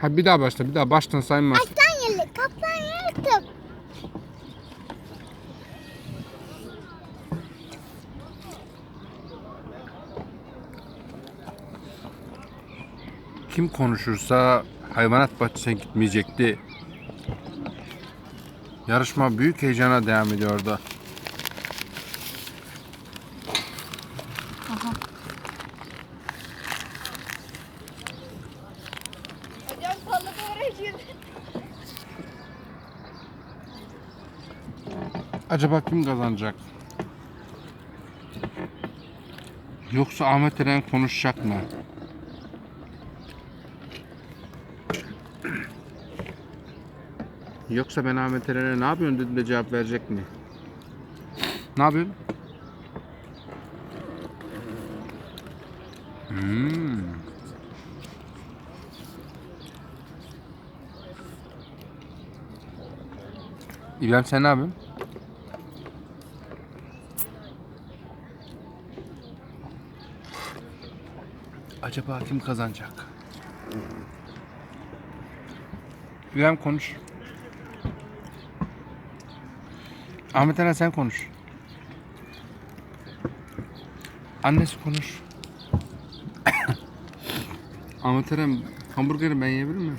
Ha bir daha başla bir daha baştan saymaz. Aslan yerli, kaplan yerli. Kim konuşursa hayvanat bahçesine gitmeyecekti. Yarışma büyük heyecana devam ediyordu. Hocam Acaba kim kazanacak? Yoksa Ahmet Eren konuşacak mı? Yoksa ben Ahmet Eren'e ne yapıyorsun dedim de cevap verecek mi? Ne yapıyorsun? Hmm. İbrahim sen ne yapıyorsun? Acaba kim kazanacak? İbrahim konuş. Ahmet Eren sen konuş. Annesi konuş. Ahmet Eren hamburgeri ben yiyebilir miyim?